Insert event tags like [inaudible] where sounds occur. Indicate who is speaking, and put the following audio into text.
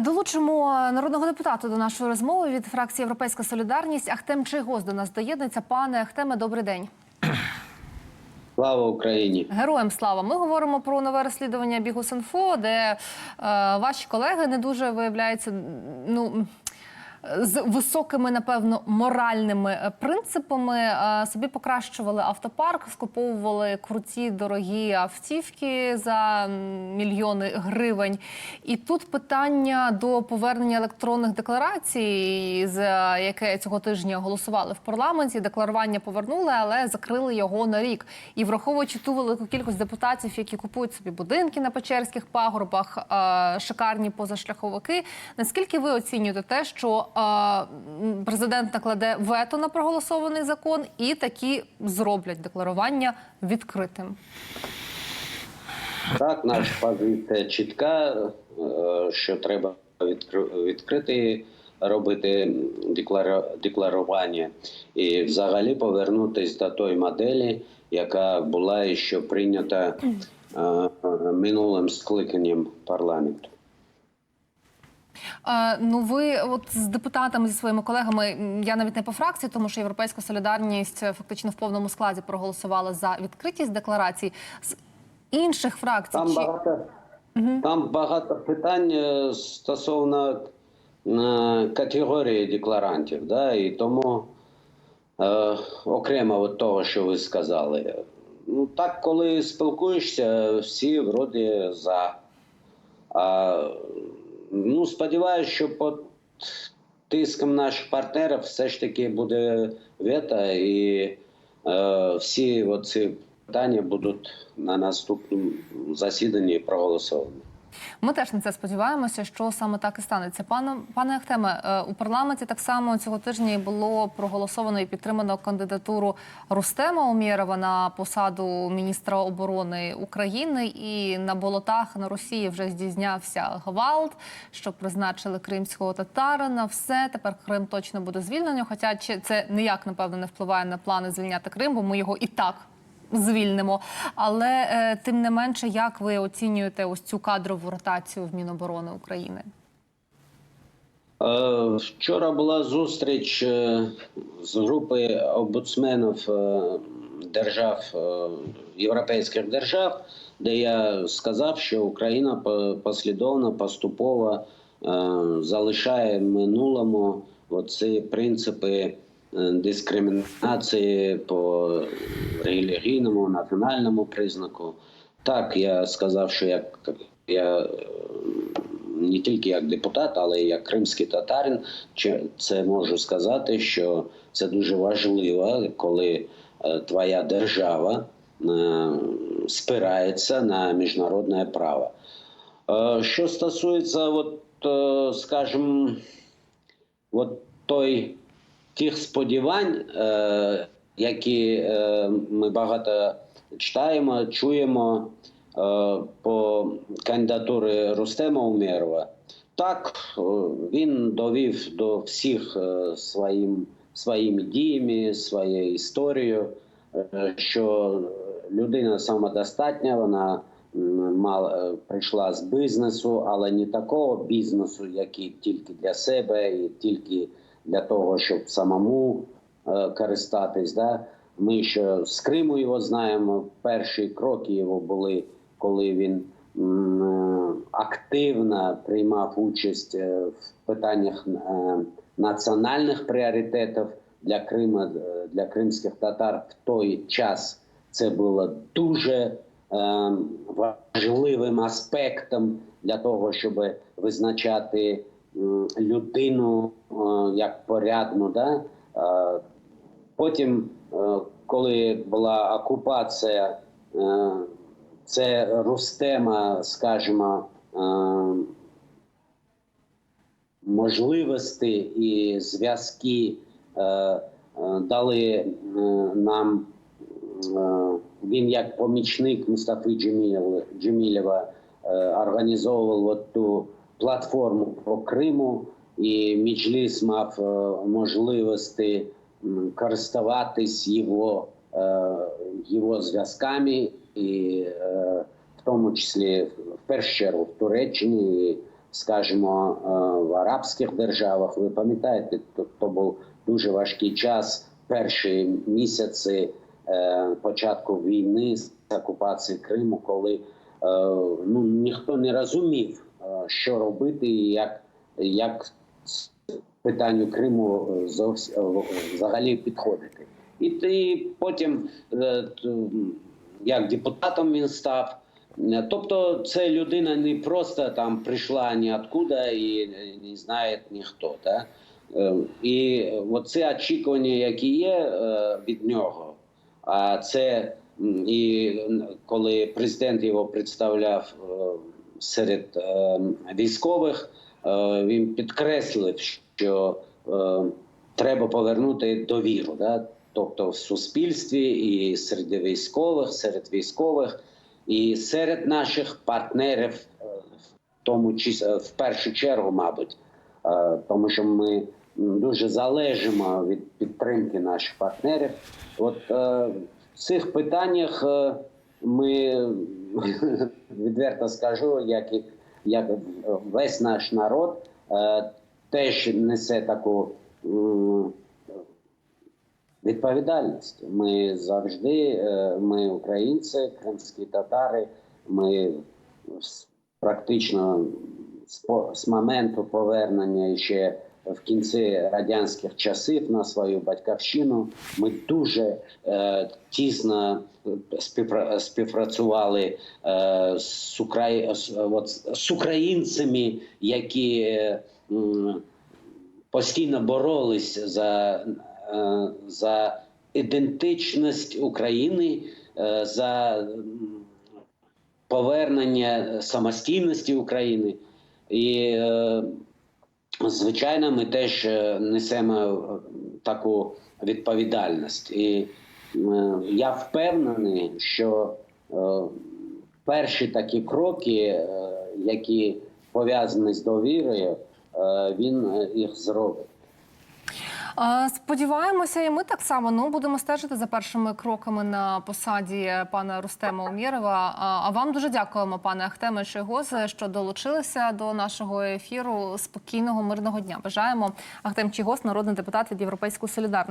Speaker 1: Долучимо народного депутата до нашої розмови від фракції Європейська Солідарність. Ахтем Чийгоз до нас доєднується. Пане Ахтеме, добрий день. [clears throat]
Speaker 2: Слава Україні!
Speaker 1: Героям слава. Ми говоримо про нове розслідування Бігус.Інфо, де е, ваші колеги не дуже виявляються. Ну з високими, напевно, моральними е, принципами е, собі покращували автопарк, скуповували круті дорогі автівки за мільйони гривень. І тут питання до повернення електронних декларацій, за яке цього тижня голосували в парламенті. Декларування повернули, але закрили його на рік. І враховуючи ту велику кількість депутатів, які купують собі будинки на Печерських пагорбах, е, шикарні позашляховики. Наскільки ви оцінюєте те, що е, президент накладе вето на проголосований закон і такі зроблять декларування відкритим?
Speaker 2: Так, наша позиція чітка, е, що треба відкри- відкрити робити декларування і взагалі повернутися до тої моделі, яка була що прийнята е, минулим скликанням парламенту.
Speaker 1: Е, ну, ви от з депутатами зі своїми колегами, я навіть не по фракції, тому що Європейська солідарність е, фактично в повному складі проголосувала за відкритість декларацій. З інших фракцій
Speaker 2: Там
Speaker 1: чи
Speaker 2: багато, там багато питань е, стосовно категорії декларантів, да, і тому е, окремо від того, що ви сказали. Ну так, коли спілкуєшся, всі вроді за. А, ну, сподіваюся, що під тиском наших партнерів все ж таки буде вето, і е, всі оці питання будуть на наступному засіданні проголосовані.
Speaker 1: Ми теж на це сподіваємося, що саме так і станеться. Пане пане Ахтеме, е, у парламенті так само цього тижня було проголосовано і підтримано кандидатуру Рустема Умєрова на посаду міністра оборони України. І на болотах на Росії вже здійснявся гвалт, що призначили кримського татарина. Все тепер Крим точно буде звільнено. Хоча це ніяк напевно не впливає на плани звільняти Крим, бо ми його і так звільнимо. Але е, тим не менше, як ви оцінюєте ось цю кадрову ротацію в Міноборони України?
Speaker 2: Е, Вчора була зустріч е, з групи омбудсменів е, держав європейських держав, де я сказав, що Україна по- послідовно поступово залишає минулому оці принципи дискримінації по релігійному національному признаку. Так, я сказав, що як я е, не тільки як депутат, але й як кримський татарин, це можу сказати, що це дуже важливо, коли е, твоя держава е, спирається на міжнародне право. Е, Що стосується, от, е, скажімо, от той тих сподівань, е, які е, ми багато читаємо, чуємо е, по кандидатури Рустема Умєрова. Так, він довів до всіх своїм, своїми діями, своєю історією, що людина самодостатня, вона мала, прийшла з бізнесу, але не такого бізнесу, який тільки для себе і тільки для того, щоб самому е, користатись. Да? Ми ще з Криму його знаємо. Перші кроки його були, коли він е, активно приймав участь е, в питаннях національних пріоритетів для Крима, для кримських татар в той час. Це було дуже важливим аспектом для того, щоб визначати людину е, як порядну. Да? Е, Потім, е, коли була окупація, це Рустема, скажімо, можливості і зв'язки дали нам. Він як помічник Мустафи Джемілєва, організовував ту платформу по Криму, і Міджліс мав е, можливості користуватись його, е, його зв'язками, і е, в тому числі в першу чергу в Туреччині, скажімо, в арабських державах. Ви пам'ятаєте, то, то був дуже важкий час, перші місяці початку війни з окупації Криму, коли ну, ніхто не розумів, що робити як, як питанню Криму е, зовс- е, взагалі підходити. І ти потім, е, як депутатом він став. Тобто, це людина не просто там прийшла ніоткуда і не знає ніхто. Да? І оце очікування, які є від нього, а це і коли президент його представляв серед е, військових, е, він підкреслив, що е, треба повернути довіру, да? тобто в суспільстві і серед військових, серед військових, і серед наших партнерів, в тому чис- е, в першу чергу, мабуть, тому що ми дуже залежимо від підтримки наших партнерів. От в цих питаннях ми [laughs] відверто скажу, як і як весь наш народ е, теж несе таку відповідальність. Ми завжди, е, ми українці, кримські татари, ми практично з моменту повернення ще в кінці радянських часів на свою батьківщину ми дуже е, тісно співпра- співпрацювали е, з, украї... от, з українцями, які е, постійно боролись за, е, за ідентичність України, е, за повернення самостійності України. І, е, звичайно, ми теж е, несемо е, таку відповідальність. І е, я впевнений, що перші такі кроки, які пов'язані з довірою, він їх зробить.
Speaker 1: Сподіваємося, і ми так само ну будемо стежити за першими кроками на посаді пана Рустема Умєрова. А вам дуже дякуємо, пане Ахтеме Шойгоз, що долучилися до нашого ефіру. Спокійного мирного дня. Бажаємо Ахтем Чігос, народний депутат від Європейської солідарності.